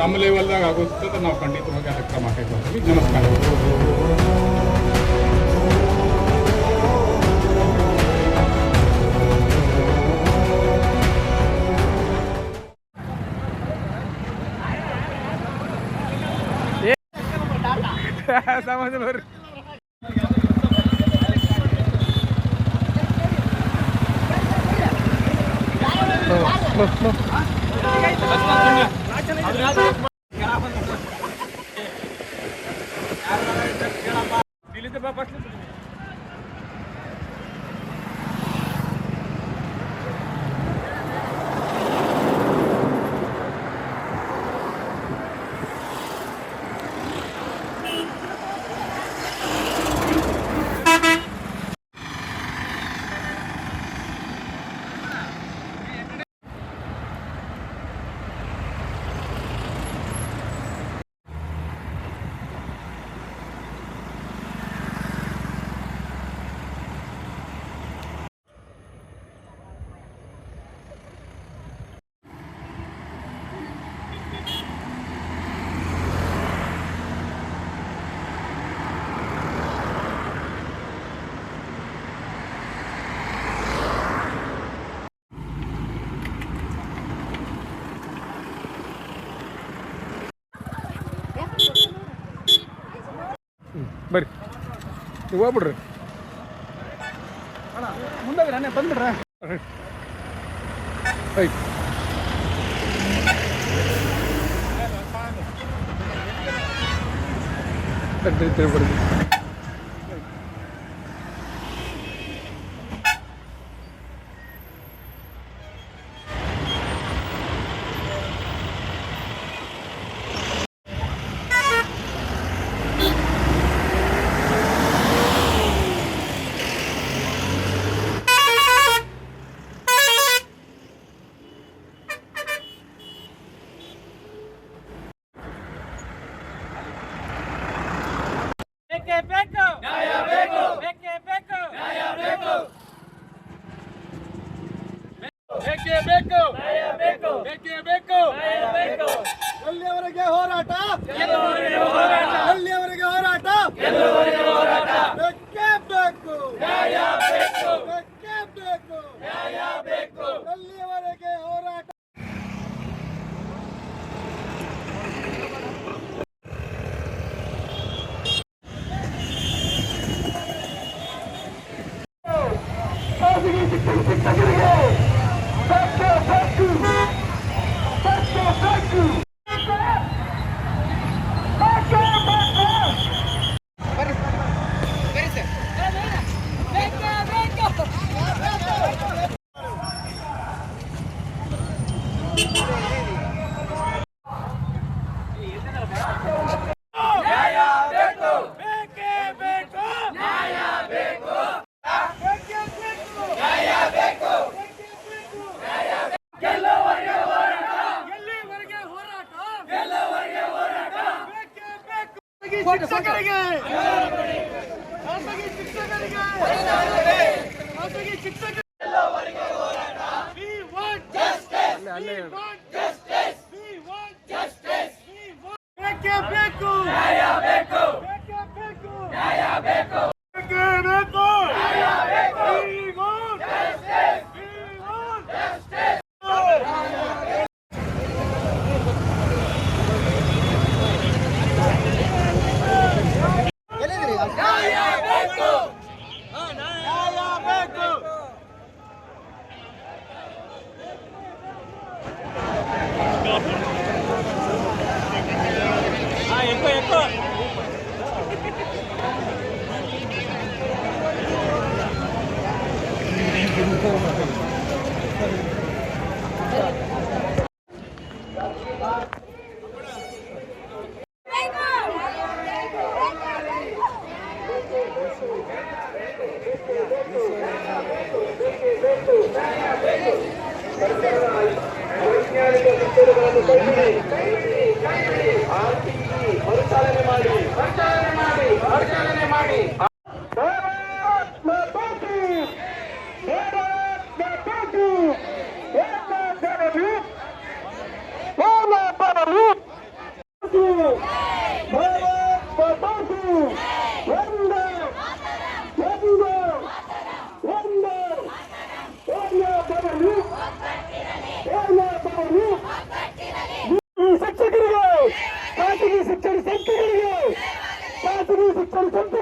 ನಮ್ಮ ಲೆವೆಲ್ದಾಗ ಆಗುತ್ತೆ ಅಂತ ನಾವು ಖಂಡಿತವಾಗಿ ಅದಕ್ಕೆ ಕ್ರಮ ಕೈಗೊಳ್ತೀವಿ ನಮಸ್ಕಾರ ಸಮಾಜ ಬರ್ರಿ Oh. ব্যাপার ಓಗ್ಬಿಡ್ರಿ ಮುಂದಾಗ ನಾನೇ ಬಂದ್ಬಿಡ್ರೆ ರೈಟ್ ತಿರುಗಿ কেন্দ্র ವೈಜ್ಞಾನಿಕ ಕಟ್ಟಡಗಳನ್ನು ಕಟ್ಟಿ ಮರುಚಾಲನೆ ಮಾಡಿ ಖಾಸಗಿ ಶಿಕ್ಷಣ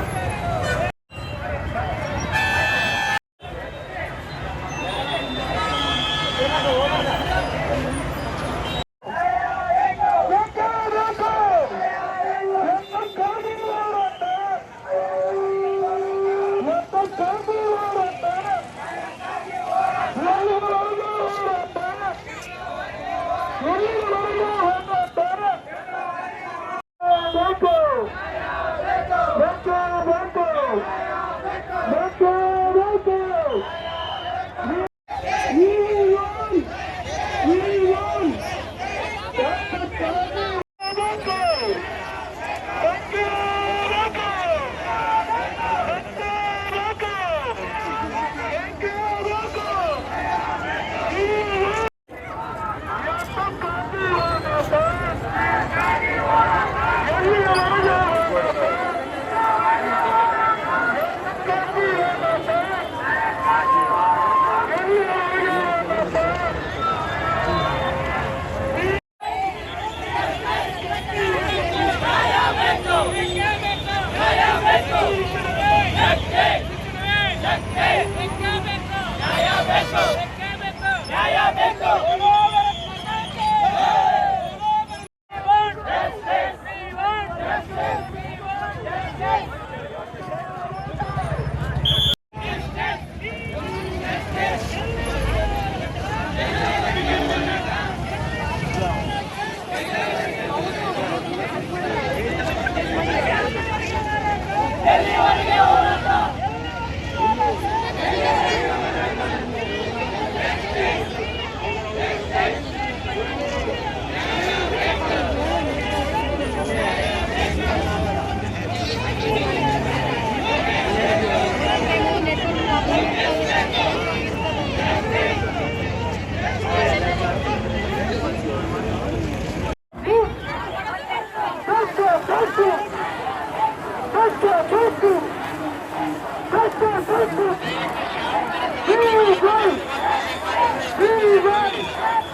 Hey!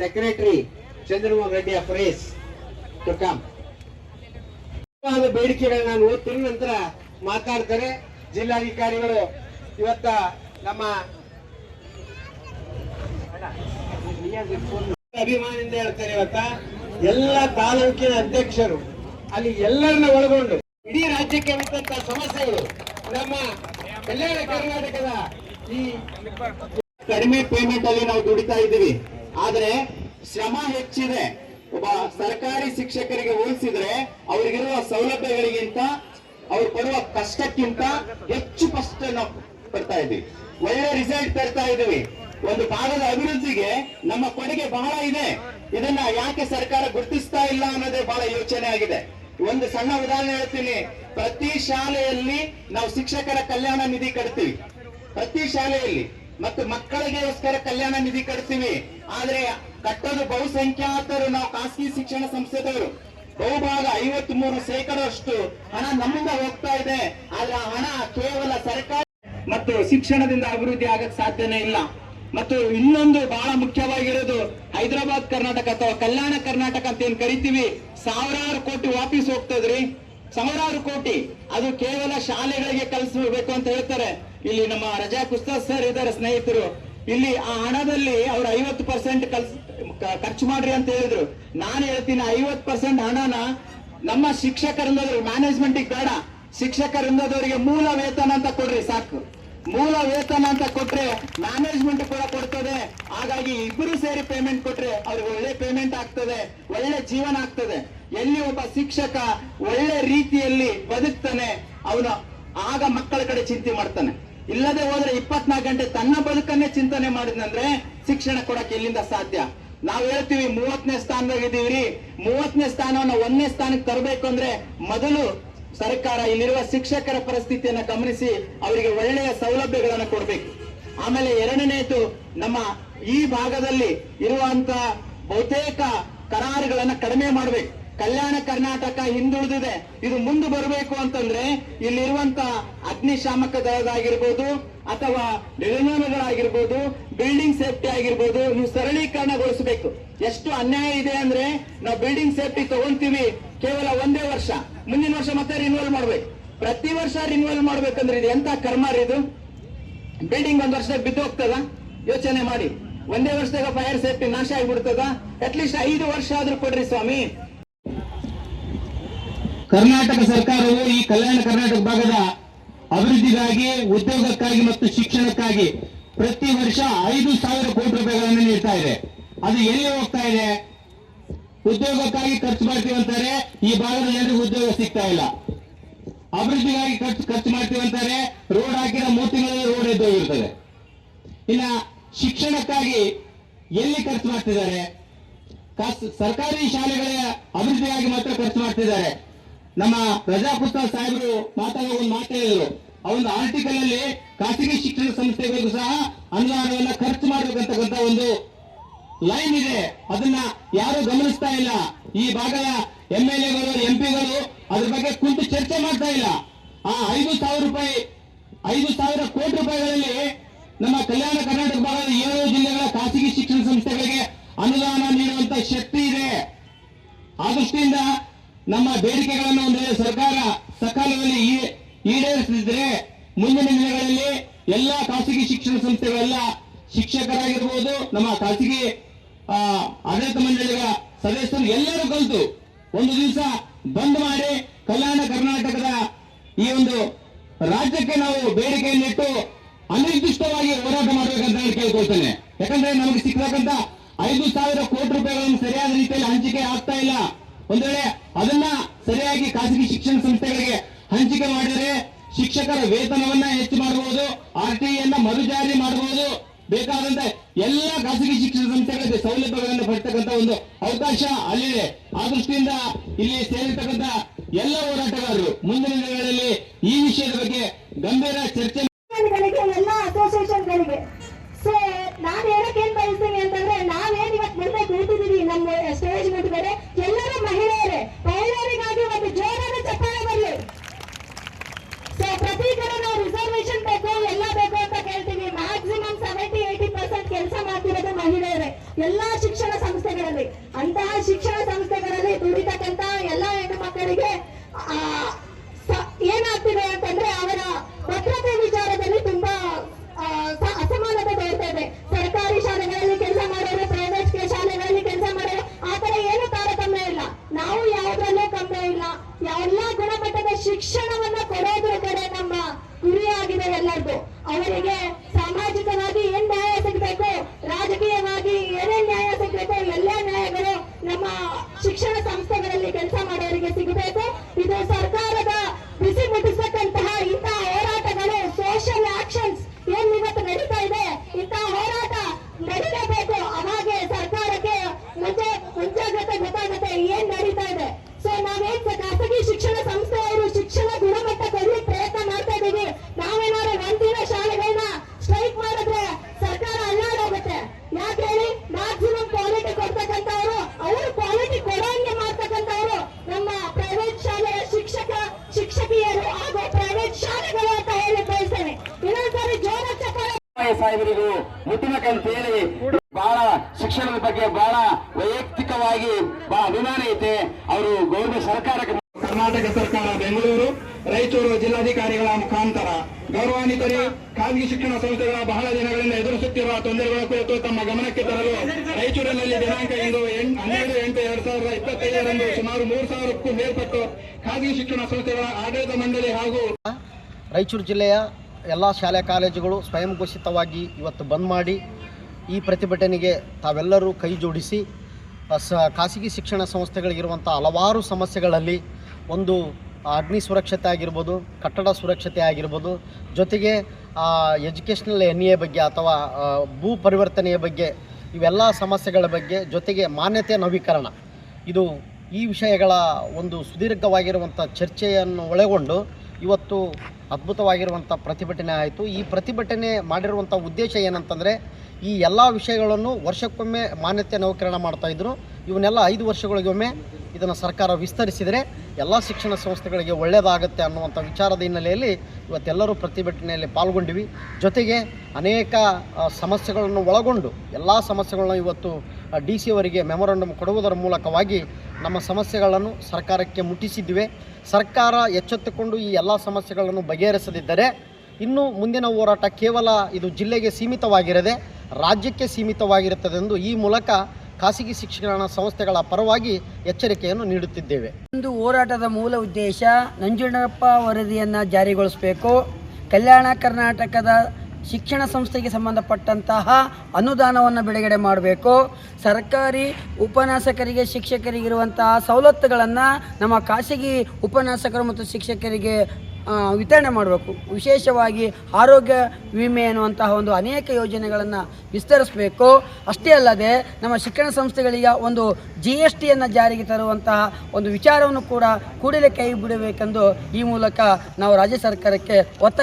ಸೆಕ್ರೆಟರಿ ಚಂದ್ರಮೋಹನ್ ರೆಡ್ಡಿ ಆಫ್ ರೇಸ್ ಟು ಕಮ್ ಬೇಡಿಕೆಗಳನ್ನ ನಾನು ಓದ್ತೀನಿ, ನಂತರ ಮಾತಾಡ್ತಾರೆ ಜಿಲ್ಲಾಧಿಕಾರಿಗಳು. ಇವತ್ತ ನಮ್ಮ ಅಭಿಮಾನಿಯಿಂದ ಹೇಳ್ತಾರೆ ಇವತ್ತ, ಎಲ್ಲ ತಾಲೂಕಿನ ಅಧ್ಯಕ್ಷರು, ಅಲ್ಲಿ ಎಲ್ಲರನ್ನ ಒಳಗೊಂಡು, ಇಡೀ ರಾಜ್ಯಕ್ಕೆ ಬಂದಂತ ಸಮಸ್ಯೆಗಳು, ನಮ್ಮ ಕಲ್ಯಾಣ ಕರ್ನಾಟಕದ ಈ ಕಡಿಮೆ ಪೇಮೆಂಟ್ ಅಲ್ಲಿ ನಾವು ದುಡಿತಾ ಇದ್ದೀವಿ. ಆದ್ರೆ ಶ್ರಮ ಹೆಚ್ಚಿದೆ. ಒಬ್ಬ ಸರ್ಕಾರಿ ಶಿಕ್ಷಕರಿಗೆ ಹೋಲಿಸಿದ್ರೆ ಅವರಿಗಿರುವ ಸೌಲಭ್ಯಗಳಿಗಿಂತ ಅವ್ರು ಪಡುವ ಕಷ್ಟಕ್ಕಿಂತ ಹೆಚ್ಚು ಕಷ್ಟ ಪಡ್ತಾ ಇದ್ದೀವಿ. ಒಳ್ಳೆ ರಿಸಲ್ಟ್ ತರ್ತಾ ಇದೀವಿ ಒಂದು ಭಾಗದ ಅಭಿವೃದ್ಧಿಗೆ ನಮ್ಮ ಕೊಡುಗೆ ಬಹಳ ಇದೆ. ಇದನ್ನ ಯಾಕೆ ಸರ್ಕಾರ ಗುರುತಿಸ್ತಾ ಇಲ್ಲ ಅನ್ನೋದೇ ಬಹಳ ಯೋಚನೆ ಆಗಿದೆ. ಒಂದು ಸಣ್ಣ ಉದಾಹರಣೆ ಹೇಳ್ತೀನಿ. ಪ್ರತಿ ಶಾಲೆಯಲ್ಲಿ ನಾವು ಶಿಕ್ಷಕರ ಕಲ್ಯಾಣ ನಿಧಿ ಕಟ್ತೀವಿ. ಪ್ರತಿ ಶಾಲೆಯಲ್ಲಿ ಮತ್ತು ಮಕ್ಕಳಿಗೋಸ್ಕರ ಕಲ್ಯಾಣ ನಿಧಿ ಕಟ್ತೀವಿ. ಆದ್ರೆ ಕಟ್ಟೋದು ಬಹುಸಂಖ್ಯಾತರು, ನಾವು ಖಾಸಗಿ ಶಿಕ್ಷಣ ಸಂಸ್ಥೆದವರು. ಬಹುಭಾಗ ಐವತ್ ಮೂರು ಶೇಕಡಷ್ಟು ಹಣ ನಮ್ಮಿಂದ ಹೋಗ್ತಾ ಇದೆ. ಆದ್ರೆ ಆ ಹಣ ಕೇವಲ ಸರ್ಕಾರ ಮತ್ತು ಶಿಕ್ಷಣದಿಂದ ಅಭಿವೃದ್ಧಿ ಆಗಕ್ ಸಾಧ್ಯನೇ ಇಲ್ಲ. ಮತ್ತು ಇನ್ನೊಂದು ಬಹಳ ಮುಖ್ಯವಾಗಿರೋದು ಹೈದರಾಬಾದ್ ಕರ್ನಾಟಕ ಅಥವಾ ಕಲ್ಯಾಣ ಕರ್ನಾಟಕ ಅಂತ ಏನ್ ಕರಿತೀವಿ? ಸಾವಿರಾರು ಕೋಟಿ ವಾಪಸ್ ಹೋಗ್ತದ್ರಿ ಸಾವಿರಾರು ಕೋಟಿ. ಅದು ಕೇವಲ ಶಾಲೆಗಳಿಗೆ ಕಲಿಸಬೇಕು ಅಂತ ಹೇಳ್ತಾರೆ. ಇಲ್ಲಿ ನಮ್ಮ ರಜಾ ಕುಸ್ತಾದ್ ಸರ್ ಇದ್ದಾರೆ ಸ್ನೇಹಿತರು. ಇಲ್ಲಿ ಆ ಹಣದಲ್ಲಿ ಅವ್ರು ಐವತ್ತು ಪರ್ಸೆಂಟ್ ಖರ್ಚು ಮಾಡ್ರಿ ಅಂತ ಹೇಳಿದ್ರು. ನಾನು ಹೇಳ್ತೀನಿ ಐವತ್ತು ಪರ್ಸೆಂಟ್ ಹಣನ ನಮ್ಮ ಶಿಕ್ಷಕರಿಂದ ಮ್ಯಾನೇಜ್ಮೆಂಟ್ ಬೇಡ. ಶಿಕ್ಷಕರಿಂದದವರಿಗೆ ಮೂಲ ವೇತನ ಅಂತ ಕೊಡ್ರಿ ಸಾಕು. ಮೂಲ ವೇತನ ಅಂತ ಕೊಟ್ರೆ ಮ್ಯಾನೇಜ್ಮೆಂಟ್ ಕೂಡ ಕೊಡ್ತದೆ. ಹಾಗಾಗಿ ಇಬ್ಬರು ಸೇರಿ ಪೇಮೆಂಟ್ ಕೊಟ್ರೆ ಅವ್ರಿಗೆ ಒಳ್ಳೆ ಪೇಮೆಂಟ್ ಆಗ್ತದೆ, ಒಳ್ಳೆ ಜೀವನ ಆಗ್ತದೆ. ಎಲ್ಲಿ ಒಬ್ಬ ಶಿಕ್ಷಕ ಒಳ್ಳೆ ರೀತಿಯಲ್ಲಿ ಬದುಕ್ತಾನೆ, ಅವನು ಆಗ ಮಕ್ಕಳ ಕಡೆ ಚಿಂತೆ ಮಾಡ್ತಾನೆ. ಇಲ್ಲದೆ ಹೋದ್ರೆ ಇಪ್ಪತ್ನಾಲ್ಕು ಗಂಟೆ ತನ್ನ ಬದುಕನ್ನೇ ಚಿಂತನೆ ಮಾಡಿದ್ನಂದ್ರೆ ಶಿಕ್ಷಣ ಕೊಡಕ್ಕೆ ಇಲ್ಲಿಂದ ಸಾಧ್ಯ. ನಾವ್ ಹೇಳ್ತೀವಿ ಮೂವತ್ತನೇ ಸ್ಥಾನದಾಗ ಇದೀವ್ರಿ ಮೂವತ್ತನೇ ಸ್ಥಾನವನ್ನ ಒಂದನೇ ಸ್ಥಾನಕ್ಕೆ ತರಬೇಕು ಅಂದ್ರೆ ಮೊದಲು ಸರ್ಕಾರ ಇಲ್ಲಿರುವ ಶಿಕ್ಷಕರ ಪರಿಸ್ಥಿತಿಯನ್ನ ಗಮನಿಸಿ ಅವರಿಗೆ ಒಳ್ಳೆಯ ಸೌಲಭ್ಯಗಳನ್ನು ಕೊಡಬೇಕು. ಆಮೇಲೆ ಎರಡನೇದು ನಮ್ಮ ಈ ಭಾಗದಲ್ಲಿ ಇರುವಂತ ಬಹುತೇಕ ಕರಾರುಗಳನ್ನ ಕಡಿಮೆ ಮಾಡಬೇಕು. ಕಲ್ಯಾಣ ಕರ್ನಾಟಕ ಹಿಂದುಳಿದಿದೆ. ಇದು ಮುಂದೆ ಬರಬೇಕು ಅಂತಂದ್ರೆ ಇಲ್ಲಿರುವಂತ ಅಗ್ನಿಶಾಮಕ ದಳದಾಗಿರ್ಬೋದು ಅಥವಾ ನಿರ್ಮಾಣಗಳಾಗಿರ್ಬೋದು ಬಿಲ್ಡಿಂಗ್ ಸೇಫ್ಟಿ ಆಗಿರ್ಬೋದು, ನೀವು ಸರಳೀಕರಣಗೊಳಿಸಬೇಕು. ಎಷ್ಟು ಅನ್ಯಾಯ ಇದೆ ಅಂದ್ರೆ ನಾವು ಬಿಲ್ಡಿಂಗ್ ಸೇಫ್ಟಿ ತಗೊಂತೀವಿ ಕೇವಲ ಒಂದೇ ವರ್ಷ. ಮುಂದಿನ ವರ್ಷ ಮತ್ತೆ ರಿನ್ಯೂವಲ್ ಮಾಡ್ಬೇಕು. ಪ್ರತಿ ವರ್ಷ ರಿನ್ಯೂವಲ್ ಮಾಡ್ಬೇಕಂದ್ರೆ ಇದು ಎಂತ ಕರ್ಮ ಇದು? ಬಿಲ್ಡಿಂಗ್ ಒಂದ್ ವರ್ಷದಾಗ ಬಿದ್ದು ಹೋಗ್ತದ? ಯೋಚನೆ ಮಾಡಿ. ಒಂದೇ ವರ್ಷದಾಗ ಫೈರ್ ಸೇಫ್ಟಿ ನಾಶ ಆಗ್ಬಿಡ್ತದ? ಅಟ್ಲೀಸ್ಟ್ ಐದು ವರ್ಷ ಆದ್ರೂ ಕೊಡ್ರಿ ಸ್ವಾಮಿ. ಕರ್ನಾಟಕ ಸರ್ಕಾರವು ಈ ಕಲ್ಯಾಣ ಕರ್ನಾಟಕ ಭಾಗದ ಅಭಿವೃದ್ಧಿಗಾಗಿ, ಉದ್ಯೋಗಕ್ಕಾಗಿ ಮತ್ತು ಶಿಕ್ಷಣಕ್ಕಾಗಿ ಪ್ರತಿ ವರ್ಷ ಐದು ಸಾವಿರ ಕೋಟಿ ರೂಪಾಯಿಗಳನ್ನು ನೀಡ್ತಾ ಇದೆ. ಅದು ಎಲ್ಲಿ ಹೋಗ್ತಾ ಇದೆ? ಉದ್ಯೋಗಕ್ಕಾಗಿ ಖರ್ಚು ಮಾಡ್ತೀವಿ ಅಂತಾರೆ, ಈ ಭಾಗದ ಜನರಿಗೆ ಉದ್ಯೋಗ ಸಿಗ್ತಾ ಇಲ್ಲ. ಅಭಿವೃದ್ಧಿಗಾಗಿ ಖರ್ಚು ಖರ್ಚು ಮಾಡ್ತೀವಿ ಅಂತಾರೆ, ರೋಡ್ ಹಾಕಿದ ಮೂರು ತಿಂಗಳಲ್ಲಿ ರೋಡ್ ಎದ್ದೋಗಿರ್ತದೆ ಇನ್ನ ಶಿಕ್ಷಣಕ್ಕಾಗಿ ಎಲ್ಲಿ ಖರ್ಚು ಮಾಡ್ತಿದ್ದಾರೆ? ಸರ್ಕಾರಿ ಶಾಲೆಗಳ ಅಭಿವೃದ್ಧಿಗಾಗಿ ಮಾತ್ರ ಖರ್ಚು ಮಾಡ್ತಿದ್ದಾರೆ. ನಮ್ಮ ಪ್ರಜಾಪುತ್ರ ಸಾಹೇಬರು ಮಾತಾಡುವ ಒಂದು ಮಾತು ಹೇಳಿದರು ಆ ಒಂದು ಆರ್ಟಿಕಲ್ ಅಲ್ಲಿ ಖಾಸಗಿ ಶಿಕ್ಷಣ ಸಂಸ್ಥೆಗಳಿಗೂ ಸಹ ಅನುದಾನವನ್ನ ಖರ್ಚು ಮಾಡಬೇಕಂತಕ್ಕಂತ ಒಂದು ಲೈನ್ ಇದೆ. ಅದನ್ನ ಯಾರು ಗಮನಿಸ್ತಾ ಇಲ್ಲ. ಈ ಭಾಗದ ಎಂ ಎಲ್ ಎಗಳು ಎಂ ಪಿಗಳು ಅದ್ರ ಬಗ್ಗೆ ಕುಂತು ಚರ್ಚೆ ಮಾಡ್ತಾ ಇಲ್ಲ. ಆ ಐದು ಸಾವಿರ ರೂಪಾಯಿ, ಐದು ಸಾವಿರ ಕೋಟಿ ರೂಪಾಯಿಗಳಲ್ಲಿ ನಮ್ಮ ಕಲ್ಯಾಣ ಕರ್ನಾಟಕ ಭಾಗದ ಏಳು ಜಿಲ್ಲೆಗಳ ಖಾಸಗಿ ಶಿಕ್ಷಣ ಸಂಸ್ಥೆಗಳಿಗೆ ಅನುದಾನ ನೀಡುವಂತ ಶಕ್ತಿ ಇದೆ. ಆ ದೃಷ್ಟಿಯಿಂದ ನಮ್ಮ ಬೇಡಿಕೆಗಳನ್ನು ಒಂದು ಸರ್ಕಾರ ಸಕಾಲದಲ್ಲಿ ಈ- ಈಡೇರಿಸಿದ್ರೆ ಮುಂದಿನ ದಿನಗಳಲ್ಲಿ ಎಲ್ಲಾ ಖಾಸಗಿ ಶಿಕ್ಷಣ ಸಂಸ್ಥೆಗಳೆಲ್ಲ ಶಿಕ್ಷಕರಾಗಿರ್ಬೋದು, ನಮ್ಮ ಖಾಸಗಿ ಆಡಳಿತ ಮಂಡಳಿಗಳ ಸದಸ್ಯರು ಎಲ್ಲರೂ ಕಲಿತು ಒಂದು ದಿವಸ ಬಂದ್ ಮಾಡಿ ಕಲ್ಯಾಣ ಕರ್ನಾಟಕದ ಈ ಒಂದು ರಾಜ್ಯಕ್ಕೆ ನಾವು ಬೇಡಿಕೆಯನ್ನಿಟ್ಟು ಅನಿರ್ದಿಷ್ಟವಾಗಿ ಹೋರಾಟ ಮಾಡಬೇಕಂತ ನಾನು ಕೇಳ್ಕೊಳ್ತೇನೆ. ಯಾಕಂದ್ರೆ ನಮಗೆ ಸಿಕ್ಕತಕ್ಕಂತ ಐದು ಸಾವಿರ ಕೋಟಿ ರೂಪಾಯಿಗಳನ್ನು ಸರಿಯಾದ ರೀತಿಯಲ್ಲಿ ಹಂಚಿಕೆ ಆಗ್ತಾ ಇಲ್ಲ. ಒಂದ್ ವೇಳೆ ಅದನ್ನ ಸರಿಯಾಗಿ ಖಾಸಗಿ ಶಿಕ್ಷಣ ಸಂಸ್ಥೆಗಳಿಗೆ ಹಂಚಿಕೆ ಮಾಡಿದರೆ ಶಿಕ್ಷಕರ ವೇತನವನ್ನ ಹೆಚ್ಚು ಮಾಡಬಹುದು ಆರ್ ಟಿ ಅನ್ನ ಮರುಜಾರಿ ಮಾಡಬಹುದು ಬೇಕಾದಂತೆ ಎಲ್ಲ ಖಾಸಗಿ ಶಿಕ್ಷಣ ಸಂಸ್ಥೆಗಳಿಗೆ ಸೌಲಭ್ಯಗಳನ್ನು ಪಡ್ತಕ್ಕಂಥ ಒಂದು ಅವಕಾಶ ಅಲ್ಲಿದೆ. ಆ ದೃಷ್ಟಿಯಿಂದ ಇಲ್ಲಿ ಸೇರಿರ್ತಕ್ಕಂಥ ಎಲ್ಲ ಹೋರಾಟಗಾರರು, ಮುಂದಿನ ದಿನಗಳಲ್ಲಿ ಈ ವಿಷಯದ ಬಗ್ಗೆ ಗಂಭೀರ ಚರ್ಚೆ ಶಿಕ್ಷಣ ಸಂಸ್ಥೆಗಳ ಬಹಳ ದಿನಗಳಿಂದ ಎದುರಿಸುತ್ತಿರುವ ತೊಂದರೆಗಳ ಕುರಿತು ತಮ್ಮ ಗಮನಕ್ಕೆ ತರಲು ರಾಯಚೂರಿನಲ್ಲಿ ದಿನಾಂಕ ಇಂದು ಹನ್ನೆರಡು, ಎಂಟು, ಎರಡ್ ಸಾವಿರದ ಇಪ್ಪತ್ತೈದರಂದು ಸುಮಾರು ಮೂರು ಸಾವಿರಕ್ಕೂ ಮೇಲ್ಪಟ್ಟು ಖಾಸಗಿ ಶಿಕ್ಷಣ ಸಂಸ್ಥೆಗಳ ಆಡಳಿತ ಮಂಡಳಿ ಹಾಗೂ ರಾಯಚೂರು ಜಿಲ್ಲೆಯ ಎಲ್ಲ ಶಾಲೆ ಕಾಲೇಜುಗಳು ಸ್ವಯಂ ಘೋಷಿತವಾಗಿ ಇವತ್ತು ಬಂದ್ ಮಾಡಿ ಈ ಪ್ರತಿಭಟನೆಗೆ ತಾವೆಲ್ಲರೂ ಕೈ ಜೋಡಿಸಿ ಸ, ಖಾಸಗಿ ಶಿಕ್ಷಣ ಸಂಸ್ಥೆಗಳಿಗಿರುವಂಥ ಹಲವಾರು ಸಮಸ್ಯೆಗಳಲ್ಲಿ ಒಂದು ಅಗ್ನಿ ಸುರಕ್ಷತೆ ಆಗಿರ್ಬೋದು, ಕಟ್ಟಡ ಸುರಕ್ಷತೆ ಆಗಿರ್ಬೋದು, ಜೊತೆಗೆ ಎಜುಕೇಷ್ನಲ್ ಎನ್ ಎ ಬಗ್ಗೆ ಅಥವಾ ಭೂ ಪರಿವರ್ತನೆಯ ಬಗ್ಗೆ ಇವೆಲ್ಲ ಸಮಸ್ಯೆಗಳ ಬಗ್ಗೆ ಜೊತೆಗೆ ಮಾನ್ಯತೆ ನವೀಕರಣ. ಇದು ಈ ವಿಷಯಗಳ ಒಂದು ಸುದೀರ್ಘವಾಗಿರುವಂಥ ಚರ್ಚೆಯನ್ನು ಒಳಗೊಂಡು ಇವತ್ತು ಅದ್ಭುತವಾಗಿರುವಂಥ ಪ್ರತಿಭಟನೆ ಆಯಿತು. ಈ ಪ್ರತಿಭಟನೆ ಮಾಡಿರುವಂಥ ಉದ್ದೇಶ ಏನಂತಂದರೆ, ಈ ಎಲ್ಲ ವಿಷಯಗಳನ್ನು ವರ್ಷಕ್ಕೊಮ್ಮೆ ಮಾನ್ಯತೆ ನವೀಕರಣ ಮಾಡ್ತಾಯಿದ್ರು ಇವನ್ನೆಲ್ಲ ಐದು ವರ್ಷಗಳಿಗೊಮ್ಮೆ ಇದನ್ನು ಸರ್ಕಾರ ವಿಸ್ತರಿಸಿದರೆ ಎಲ್ಲ ಶಿಕ್ಷಣ ಸಂಸ್ಥೆಗಳಿಗೆ ಒಳ್ಳೆಯದಾಗುತ್ತೆ ಅನ್ನುವಂಥ ವಿಚಾರದ ಹಿನ್ನೆಲೆಯಲ್ಲಿ ಇವತ್ತೆಲ್ಲರೂ ಪ್ರತಿಭಟನೆಯಲ್ಲಿ ಪಾಲ್ಗೊಂಡಿವಿ. ಜೊತೆಗೆ ಅನೇಕ ಸಮಸ್ಯೆಗಳನ್ನು ಒಳಗೊಂಡು ಎಲ್ಲ ಸಮಸ್ಯೆಗಳನ್ನು ಇವತ್ತು ಡಿ ಸಿ ಅವರಿಗೆ ಮೆಮೊರಂಡಮ್ ಕೊಡುವುದರ ಮೂಲಕವಾಗಿ ನಮ್ಮ ಸಮಸ್ಯೆಗಳನ್ನು ಸರ್ಕಾರಕ್ಕೆ ಮುಟ್ಟಿಸಿದ್ವಿ ಸರ್ಕಾರ ಎಚ್ಚೆತ್ತುಕೊಂಡು ಈ ಎಲ್ಲ ಸಮಸ್ಯೆಗಳನ್ನು ಬಗೆಹರಿಸದಿದ್ದರೆ ಇನ್ನು ಮುಂದಿನ ಹೋರಾಟ ಕೇವಲ ಇದು ಜಿಲ್ಲೆಗೆ ಸೀಮಿತವಾಗಿರದೆ ರಾಜ್ಯಕ್ಕೆ ಸೀಮಿತವಾಗಿರುತ್ತದೆ ಎಂದು ಈ ಮೂಲಕ ಖಾಸಗಿ ಶಿಕ್ಷಣ ಸಂಸ್ಥೆಗಳ ಪರವಾಗಿ ಎಚ್ಚರಿಕೆಯನ್ನು ನೀಡುತ್ತಿದ್ದೇವೆ. ಒಂದು ಹೋರಾಟದ ಮೂಲ ಉದ್ದೇಶ ನಂಜುಂಡಪ್ಪ ವರದಿಯನ್ನು ಜಾರಿಗೊಳಿಸಬೇಕು. ಕಲ್ಯಾಣ ಕರ್ನಾಟಕದ ಶಿಕ್ಷಣ ಸಂಸ್ಥೆಗೆ ಸಂಬಂಧಪಟ್ಟಂತಹ ಅನುದಾನವನ್ನು ಬಿಡುಗಡೆ ಮಾಡಬೇಕು. ಸರ್ಕಾರಿ ಉಪನ್ಯಾಸಕರಿಗೆ ಶಿಕ್ಷಕರಿಗಿರುವಂತಹ ಸವಲತ್ತುಗಳನ್ನು ನಮ್ಮ ಖಾಸಗಿ ಉಪನ್ಯಾಸಕರು ಮತ್ತು ಶಿಕ್ಷಕರಿಗೆ ವಿತರಣೆ ಮಾಡಬೇಕು. ವಿಶೇಷವಾಗಿ ಆರೋಗ್ಯ ವಿಮೆ ಅನ್ನುವಂತಹ ಒಂದು ಅನೇಕ ಯೋಜನೆಗಳನ್ನು ವಿಸ್ತರಿಸಬೇಕು. ಅಷ್ಟೇ ಅಲ್ಲದೆ ನಮ್ಮ ಶಿಕ್ಷಣ ಸಂಸ್ಥೆಗಳಿಗೆ ಒಂದು ಜಿ ಎಸ್ ಟಿಯನ್ನು ಜಾರಿಗೆ ತರುವಂತಹ ಒಂದು ವಿಚಾರವನ್ನು ಕೂಡ ಕೂಡಲೇ ಕೈ ಬಿಡಬೇಕೆಂದು ಈ ಮೂಲಕ ನಾವು ರಾಜ್ಯ ಸರ್ಕಾರಕ್ಕೆ ಒತ್ತಾಯ